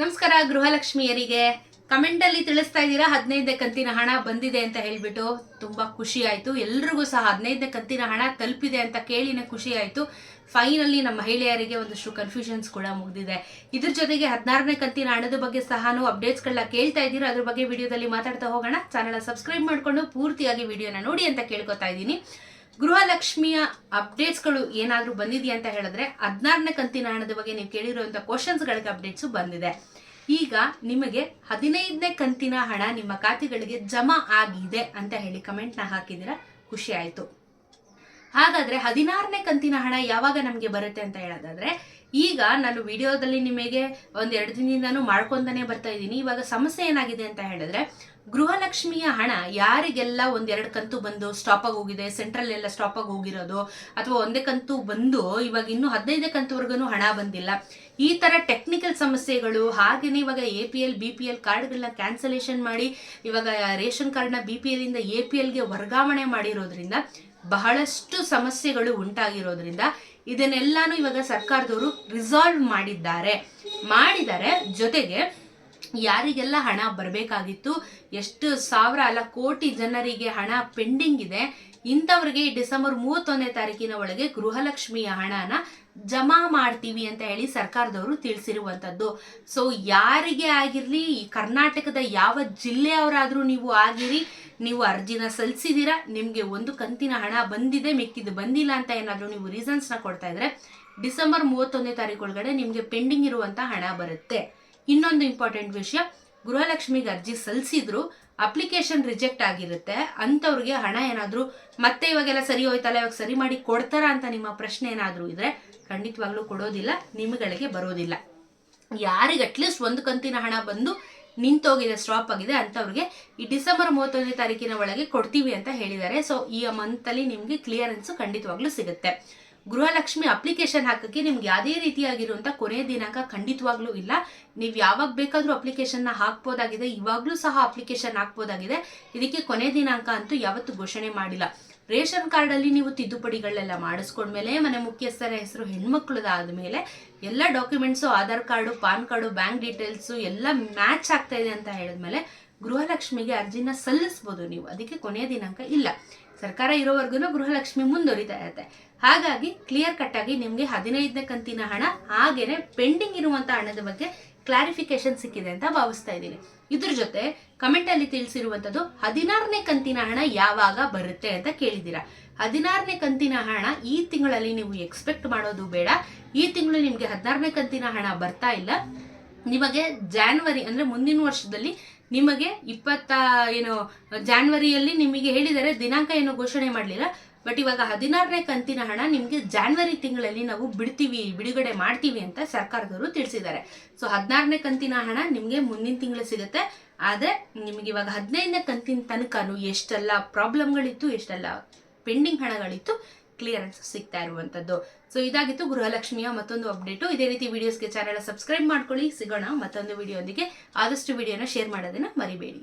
ನಮಸ್ಕಾರ, ಗೃಹಲಕ್ಷ್ಮಿಯರಿಗೆ. ಕಮೆಂಟ್ ಅಲ್ಲಿ ತಿಳಿಸ್ತಾ ಇದ್ದೀರಾ? ಹದಿನೈದನೇ ಕಂತಿನ ಹಣ ಬಂದಿದೆ ಅಂತ ಹೇಳಿಬಿಟ್ಟು ತುಂಬಾ ಖುಷಿ ಆಯ್ತು. ಎಲ್ರಿಗೂ ಸಹ ಹದಿನೈದನೇ ಕಂತಿನ ಹಣ ತಲುಪಿದೆ ಅಂತ ಕೇಳಿನೇ ಖುಷಿ ಆಯ್ತು. ಫೈನಲಿ ನಮ್ಮ ಮಹಿಳೆಯರಿಗೆ ಒಂದಷ್ಟು ಕನ್ಫ್ಯೂಷನ್ಸ್ ಕೂಡ ಮುಗಿದಿದೆ. ಇದ್ರ ಜೊತೆಗೆ ಹದಿನಾರನೇ ಕಂತಿನ ಹಣದ ಬಗ್ಗೆ ಸಹ ಅಪ್ಡೇಟ್ಸ್ಗಳನ್ನ ಕೇಳ್ತಾ ಇದ್ದೀರಾ? ಅದ್ರ ಬಗ್ಗೆ ವಿಡಿಯೋದಲ್ಲಿ ಮಾತಾಡ್ತಾ ಹೋಗೋಣ. ಚಾನಲ್ ಸಬ್ಸ್ಕ್ರೈಬ್ ಮಾಡಿಕೊಂಡು ಪೂರ್ತಿಯಾಗಿ ವಿಡಿಯೋನ ನೋಡಿ ಅಂತ ಕೇಳ್ಕೊತಾ ಇದ್ದೀನಿ. ಗೃಹಲಕ್ಷ್ಮಿಯ ಅಪ್ಡೇಟ್ಸ್ಗಳು ಏನಾದರೂ ಬಂದಿದೆಯಾ ಅಂತ ಹೇಳಿದ್ರೆ ಹದಿನಾರನೇ ಕಂತಿನ ಹಣದ ಬಗ್ಗೆ ನೀವು ಕೇಳಿರುವಂಥ ಕ್ವಶನ್ಸ್ಗಳಿಗೆ ಅಪ್ಡೇಟ್ಸು ಬಂದಿದೆ. ಈಗ ನಿಮಗೆ ಹದಿನೈದನೇ ಕಂತಿನ ಹಣ ನಿಮ್ಮ ಖಾತೆಗಳಿಗೆ ಜಮಾ ಆಗಿದೆ ಅಂತ ಹೇಳಿ ಕಮೆಂಟ್ನ ಹಾಕಿದಿರ ಖುಷಿ ಆಯಿತು. ಹಾಗಾದ್ರೆ ಹದಿನಾರನೇ ಕಂತಿನ ಹಣ ಯಾವಾಗ ನಮಗೆ ಬರುತ್ತೆ ಅಂತ ಹೇಳೋದಾದ್ರೆ ಈಗ ನಾನು ವಿಡಿಯೋದಲ್ಲಿ ನಿಮಗೆ ಒಂದ್ ಎರಡು ದಿನದಿಂದನೂ ಮಾಡ್ಕೊಂತಾನೆ ಬರ್ತಾ ಇದ್ದೀನಿ. ಇವಾಗ ಸಮಸ್ಯೆ ಏನಾಗಿದೆ ಅಂತ ಹೇಳಿದ್ರೆ, ಗೃಹಲಕ್ಷ್ಮಿಯ ಹಣ ಯಾರಿಗೆಲ್ಲ ಒಂದೆರಡು ಕಂತು ಬಂದು ಸ್ಟಾಪ್ ಆಗಿ ಹೋಗಿದೆ ಸೆಂಟ್ರಲ್ ಎಲ್ಲ ಸ್ಟಾಪ್ ಆಗಿ ಹೋಗಿರೋದು, ಅಥವಾ ಒಂದೇ ಕಂತು ಬಂದು ಇವಾಗ ಇನ್ನು ಹದಿನೈದನೇ ಕಂತುವರೆಗೂ ಹಣ ಬಂದಿಲ್ಲ, ಈ ತರ ಟೆಕ್ನಿಕಲ್ ಸಮಸ್ಯೆಗಳು ಹಾಗೆಯೇ ಇವಾಗ A P L B P L ಕಾರ್ಡ್ಗಳನ್ನ ಕ್ಯಾನ್ಸಲೇಷನ್ ಮಾಡಿ, ಇವಾಗ ರೇಷನ್ ಕಾರ್ಡ್ನ ಬಿ ಪಿ ಎಲ್ ಇಂದ ಎ ಪಿ ಎಲ್ಗೆ ವರ್ಗಾವಣೆ ಮಾಡಿರೋದ್ರಿಂದ ಬಹಳಷ್ಟು ಸಮಸ್ಯೆಗಳು ಉಂಟಾಗಿರೋದ್ರಿಂದ ಇದನ್ನೆಲ್ಲಾನು ಇವಾಗ ಸರ್ಕಾರದವರು ರಿಸಾಲ್ವ್ ಮಾಡಿದ್ದಾರೆ. ಮಾಡಿದ್ದಾರೆ ಜೊತೆಗೆ ಯಾರಿಗೆಲ್ಲ ಹಣ ಬರಬೇಕಾಗಿತ್ತು, ಎಷ್ಟು ಸಾವಿರ ಅಲ್ಲ, ಕೋಟಿ ಜನರಿಗೆ ಹಣ ಪೆಂಡಿಂಗ್ ಇದೆ, ಇಂಥವ್ರಿಗೆ ಡಿಸೆಂಬರ್ ಮೂವತ್ತೊಂದನೇ ತಾರೀಕಿನ ಒಳಗೆ ಗೃಹಲಕ್ಷ್ಮಿಯ ಹಣನ ಜಮಾ ಮಾಡ್ತೀವಿ ಅಂತ ಹೇಳಿ ಸರ್ಕಾರದವರು ತಿಳಿಸಿರುವಂಥದ್ದು. ಸೊ ಯಾರಿಗೆ ಆಗಿರಲಿ ಕರ್ನಾಟಕದ ಯಾವ ಜಿಲ್ಲೆಯವರಾದರೂ ನೀವು ಆಗಿರಿ ನೀವು ಅರ್ಜಿನ ಸಲ್ಲಿಸಿದ್ದೀರಾ ನಿಮಗೆ ಒಂದು ಕಂತಿನ ಹಣ ಬಂದಿದೆ, ಮಿಕ್ಕಿದ್ದು ಬಂದಿಲ್ಲ ಅಂತ ಏನಾದರೂ ನೀವು ರೀಸನ್ಸ್ನ ಕೊಡ್ತಾ ಇದ್ರೆ, ಡಿಸೆಂಬರ್ ಮೂವತ್ತೊಂದನೇ ತಾರೀಕು ಒಳಗಡೆ ನಿಮಗೆ ಪೆಂಡಿಂಗ್ ಇರುವಂಥ ಹಣ ಬರುತ್ತೆ. ಇನ್ನೊಂದು ಇಂಪಾರ್ಟೆಂಟ್ ವಿಷಯ, ಗೃಹಲಕ್ಷ್ಮಿಗೆ ಅರ್ಜಿ ಸಲ್ಲಿಸಿದ್ರು ಅಪ್ಲಿಕೇಶನ್ ರಿಜೆಕ್ಟ್ ಆಗಿರುತ್ತೆ, ಅಂಥವ್ರಿಗೆ ಹಣ ಏನಾದರೂ ಮತ್ತೆ ಇವಾಗೆಲ್ಲ ಸರಿ ಹೋಯ್ತಲ್ಲ, ಇವಾಗ ಸರಿ ಮಾಡಿ ಕೊಡ್ತಾರಾ ಅಂತ ನಿಮ್ಮ ಪ್ರಶ್ನೆ ಏನಾದರೂ ಇದ್ರೆ ಖಂಡಿತವಾಗ್ಲೂ ಕೊಡೋದಿಲ್ಲ, ನಿಮ್ಗಳಿಗೆ ಬರೋದಿಲ್ಲ. ಯಾರಿಗೆ ಅಟ್ಲೀಸ್ಟ್ ಒಂದು ಕಂತಿನ ಹಣ ಬಂದು ನಿಂತೋಗಿದೆ ಸ್ಟಾಪ್ ಆಗಿದೆ ಅಂಥವ್ರಿಗೆ ಈ ಡಿಸೆಂಬರ್ ಮೂವತ್ತೊಂದನೇ ತಾರೀಕಿನ ಒಳಗೆ ಕೊಡ್ತೀವಿ ಅಂತ ಹೇಳಿದ್ದಾರೆ. ಸೊ ಈ ಮಂತಲ್ಲಿ ನಿಮಗೆ ಕ್ಲಿಯರೆನ್ಸ್ ಖಂಡಿತವಾಗ್ಲೂ ಸಿಗುತ್ತೆ. ಗೃಹಲಕ್ಷ್ಮಿ ಅಪ್ಲಿಕೇಶನ್ ಹಾಕಕ್ಕೆ ನಿಮ್ಗೆ ಯಾವುದೇ ರೀತಿಯಾಗಿರುವಂಥ ಕೊನೆ ದಿನಾಂಕ ಖಂಡಿತವಾಗ್ಲೂ ಇಲ್ಲ. ನೀವು ಯಾವಾಗ ಬೇಕಾದರೂ ಅಪ್ಲಿಕೇಶನ್ನ ಹಾಕ್ಬೋದಾಗಿದೆ, ಇವಾಗಲೂ ಸಹ ಅಪ್ಲಿಕೇಶನ್ ಹಾಕ್ಬೋದಾಗಿದೆ. ಇದಕ್ಕೆ ಕೊನೆ ದಿನಾಂಕ ಅಂತೂ ಯಾವತ್ತು ಘೋಷಣೆ ಮಾಡಿಲ್ಲ. ರೇಷನ್ ಕಾರ್ಡಲ್ಲಿ ನೀವು ತಿದ್ದುಪಡಿಗಳೆಲ್ಲ ಮಾಡಿಸ್ಕೊಂಡ್ಮೇಲೆ ಮನೆ ಮುಖ್ಯಸ್ಥರ ಹೆಸರು ಹೆಣ್ಮಕ್ಳದಾದ ಮೇಲೆ ಎಲ್ಲ documents, Aadhaar card, PAN card, bank details ಎಲ್ಲ ಮ್ಯಾಚ್ ಆಗ್ತಾ ಇದೆ ಅಂತ ಹೇಳಿದ್ಮೇಲೆ ಗೃಹಲಕ್ಷ್ಮಿಗೆ ಅರ್ಜಿನ ಸಲ್ಲಿಸ್ಬೋದು ನೀವು. ಅದಕ್ಕೆ ಕೊನೆಯ ದಿನಾಂಕ ಇಲ್ಲ. ಸರ್ಕಾರ ಇರೋವರೆಗೂ ಗೃಹಲಕ್ಷ್ಮಿ ಮುಂದುವರಿತಾ ಇರುತ್ತೆ. ಹಾಗಾಗಿ ಕ್ಲಿಯರ್ ಕಟ್ ಆಗಿ ನಿಮಗೆ ಹದಿನೈದನೇ ಕಂತಿನ ಹಣ ಹಾಗೇನೆ ಪೆಂಡಿಂಗ್ ಇರುವಂತ ಹಣದ ಬಗ್ಗೆ ಕ್ಲಾರಿಫಿಕೇಶನ್ ಸಿಕ್ಕಿದೆ ಅಂತ ಭಾವಿಸ್ತಾ ಇದ್ದೀನಿ. ಇದ್ರ ಜೊತೆ ಕಮೆಂಟಲ್ಲಿ ಅಲ್ಲಿ ತಿಳಿಸಿರುವಂತದ್ದು, ಹದಿನಾರನೇ ಕಂತಿನ ಹಣ ಯಾವಾಗ ಬರುತ್ತೆ ಅಂತ ಕೇಳಿದ್ದೀರಾ? ಹದಿನಾರನೇ ಕಂತಿನ ಹಣ ಈ ತಿಂಗಳಲ್ಲಿ ನೀವು ಎಕ್ಸ್ಪೆಕ್ಟ್ ಮಾಡೋದು ಬೇಡ. ಈ ತಿಂಗಳು ನಿಮಗೆ ಹದಿನಾರನೇ ಕಂತಿನ ಹಣ ಬರ್ತಾ ಇಲ್ಲ. ನಿಮಗೆ ಜಾನ್ವರಿ ಅಂದ್ರೆ ಮುಂದಿನ ವರ್ಷದಲ್ಲಿ ನಿಮಗೆ ಇಪ್ಪತ್ತ, ಏನು ಜಾನ್ವರಿಯಲ್ಲಿ ನಿಮಗೆ ಹೇಳಿದರೆ ದಿನಾಂಕ ಏನು ಘೋಷಣೆ ಮಾಡಲಿಲ್ಲ. ಬಟ್ ಇವಾಗ ಹದಿನಾರನೇ ಕಂತಿನ ಹಣ ನಿಮಗೆ ಜಾನ್ವರಿ ತಿಂಗಳಲ್ಲಿ ನಾವು ಬಿಡ್ತೀವಿ, ಬಿಡುಗಡೆ ಮಾಡ್ತೀವಿ ಅಂತ ಸರ್ಕಾರದವರು ತಿಳಿಸಿದ್ದಾರೆ. ಸೊ ಹದಿನಾರನೇ ಕಂತಿನ ಹಣ ನಿಮಗೆ ಮುಂದಿನ ತಿಂಗಳು ಸಿಗುತ್ತೆ. ಆದರೆ ನಿಮಗೆ ಇವಾಗ ಹದಿನೈದನೇ ಕಂತಿನ ತನಕನೂ ಎಷ್ಟೆಲ್ಲ ಪ್ರಾಬ್ಲಮ್ಗಳಿತ್ತು, ಎಷ್ಟೆಲ್ಲ ಪೆಂಡಿಂಗ್ ಹಣಗಳಿತ್ತು ಕ್ಲಿಯರೆನ್ಸ್ ಸಿಗ್ತಾ ಇರುವಂತದ್ದು. ಸೊ ಇದಾಗಿತ್ತು ಗೃಹಲಕ್ಷ್ಮಿಯ ಮತ್ತೊಂದು ಅಪ್ಡೇಟು. ಇದೇ ರೀತಿ ವಿಡಿಯೋಸ್ಗೆ ಚಾನೆಲ್ ಸಬ್ಸ್ಕ್ರೈಬ್ ಮಾಡ್ಕೊಳ್ಳಿ. ಸಿಗೋಣ ಮತ್ತೊಂದು ವಿಡಿಯೋದಿಗೆ ಆದಷ್ಟು ವಿಡಿಯೋನ ಶೇರ್ ಮಾಡೋದನ್ನ ಮರಿಬೇಡಿ.